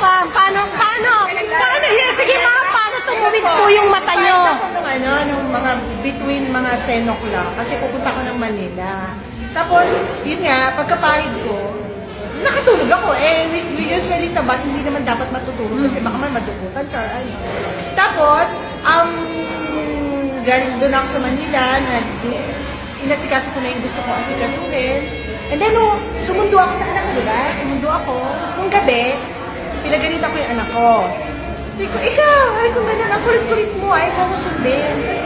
ma'am. Paano, paano? Paano? Yes, sige ma'am, paano tumawid po yung mata nyo? Nung ano, nung mga between mga 10 o'clock kasi pupunta ko ng Manila. Tapos, yun nga, pagkapahid ko, nakatulog ako. Eh, usually sa bus, hindi naman dapat matutulog kasi baka man or Ano. Tapos, um, galing doon ako sa Manila, nag, inasikaso ko na yung gusto ko asikasuhin. And then, oh, sumundo ako sa anak ko, diba? Sumundo ako. Tapos nung gabi, pinagalitan ko yung anak ko. Sabi ko, ikaw, ay kung ganun, ang kulit-kulit mo, ay mo ko sundin. Tapos,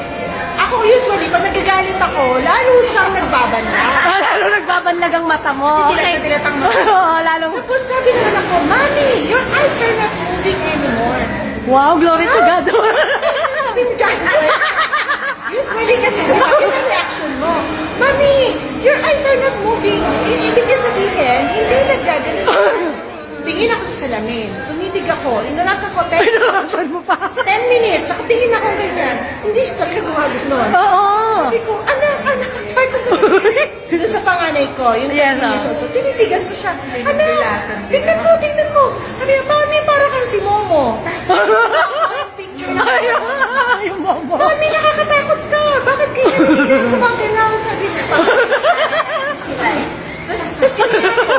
ako usually, pag nagagalit ako, lalo siyang nagbabanda. Ah, lalo nagbabanlag ang mata mo. Kasi dilat-dilat ang mata. Oo, lalong, Tapos sabi ng anak ko, Mommy, your eyes are not moving anymore. wow, glory to God. Salamin. Tumitig ako. Inulasan ko 10, Pinulasan mo pa. 10 minutes. Nakatingin ako ganyan. Hindi siya talaga gumagod nun. Oo. Sabi ko, anak, anak, sabi ko, doon sa panganay ko, yung Yes, 10 years ah. old ko, tinitigan ko siya. Anak, tingnan mo, tingnan mo. Sabi niya, mami, para kang si Momo. Ang picture na Ay, yung momo. Mami, nakakatakot ka. Bakit kaya hindi ka gumagalaw? Sabi niya. Tapos, tapos yun nga ako.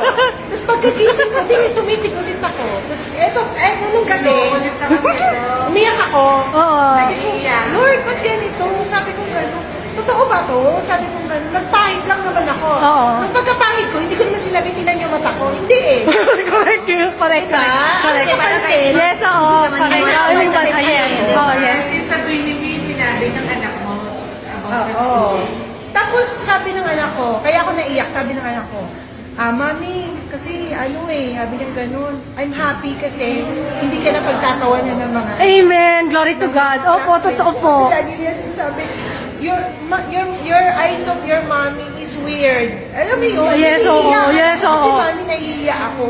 Tapos pagkagising ko, din tumitig ulit ako. Tapos eto, eh, nung gabi, umiyak ako. Oo. Sabi ko, Lord, ba't ganito? Sabi ko gano'n. Totoo ba to? Sabi ko gano'n. Nagpahid lang naman ako. Oo. Nung pagkapahid ko, hindi ko naman sinabi tinan yung mata ko. Hindi eh. correct yun, correct, Diba? correct. Correct. Kasi pansin. Yes, oo, correct. naman Oo, yung kasi ba- yes. pansin. Oh, yes. Kasi sa tuwing yung sinabi ng anak mo about sa Oo. school. Tapos sabi ng anak ko, kaya ako naiyak, sabi ng anak ko, ah, mami, kasi ano eh, sabi niya ganun, I'm happy kasi hindi ka na pagtatawanan ng mga Amen. Glory to God. Opo, totoo po. Kasi lagi niya sinasabi, your, ma- your, your eyes of your mommy is weird. Alam mo yun? Yes, oo, ako. yes, Kasi oo. mami, naiiyak ako.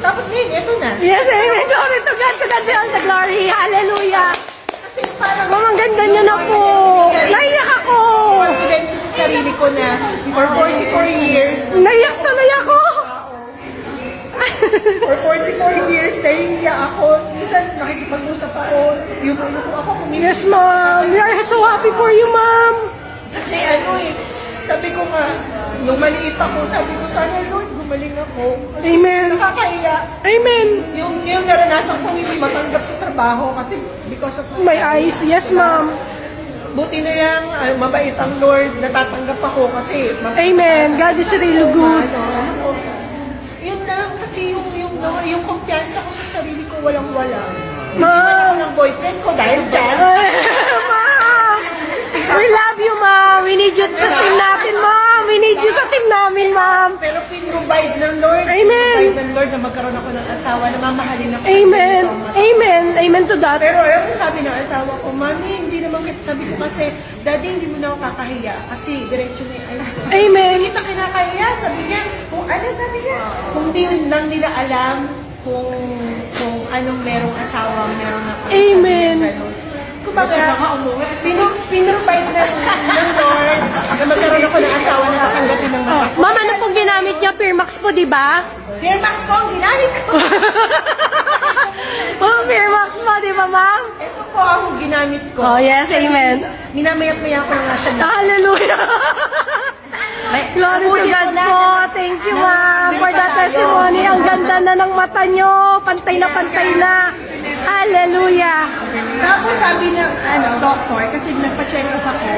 Tapos ngayon, eto na. Yes, amen. Glory to God. To God all the glory. Hallelujah. Kasi parang... Ma'am, ang ganda niyo na po. Naiyak ako. Confident ko sa sarili ko na for 44 years, Naiyak tuloy ako. For 44 years, nahihiya ako. Minsan, nakikipag-usap ako. Yung ulo ko ako, kumilos. Yes, ma'am. We are so happy for you, ma'am. Kasi ano eh, sabi ko nga, nung maliit ako, sabi ko, sana Lord, gumaling ako. Kasi Amen. nakakahiya. Amen. Yung, yung naranasan ko hindi matanggap sa trabaho kasi because of My eyes. Yes, ma'am. Buti na lang, ay, mabait ang Lord, natatanggap ako kasi Amen. God is really good. Ano, kasi yung, yung, yung kumpiyansa ko sa sarili ko walang-wala. Ma'am. ng boyfriend ko dahil dyan. ma'am. We love you, ma'am. We need you sa team natin, ma'am. We need you sa team namin, ma'am. Pero pinrovide ng Lord. Amen. Pinrovide ng Lord na magkaroon ako ng asawa na mamahalin ako. Amen. Amen. Amen to that. Pero alam mo sabi ng asawa ko, Mami, hindi naman kita sabi ko kasi, Daddy, hindi mo na ako kakahiya kasi diretso na yung eyes ko. Amen. Hindi kita kinakahiya. Sabi niya, ano sabi niya, kung di lang nila alam kung kung anong merong asawa, merong nakakasama. Amen. Ganun. Kumbaga, pinu- pinrovide ng, ng Lord na magkaroon ako ng asawa na tatanggapin ng mga Ma'am, ano pong ginamit niya? Firmax po, di ba? Fear Max po ang ginamit ko. Oh, Firmax po, di ba, ma'am? Ito po ang ginamit ko. Oh, yes, amen. Minamayat-maya ko nga siya. Hallelujah. Glory to God po. Thank you, ma'am, for that testimony. Ang ganda na ng mata nyo. Pantay na pantay na. Hallelujah. Tapos sabi ng ano, doctor, kasi nagpa-check up ako,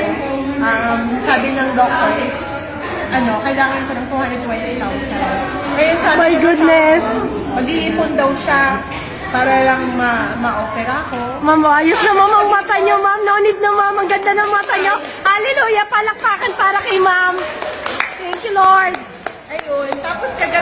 um, sabi ng doctor is, ano, kailangan ko ng 220,000. Ngayon sabi My goodness. Mag-iipon daw siya para lang ma- ma-opera ko. Ma'am, ayos na ma'am ang mata nyo, ma'am. No need na, ma'am. Ang ganda ng mata nyo. Hallelujah. Palakpakan para kay ma'am. Thank you, Lord. Ayun. Tapos kagabi,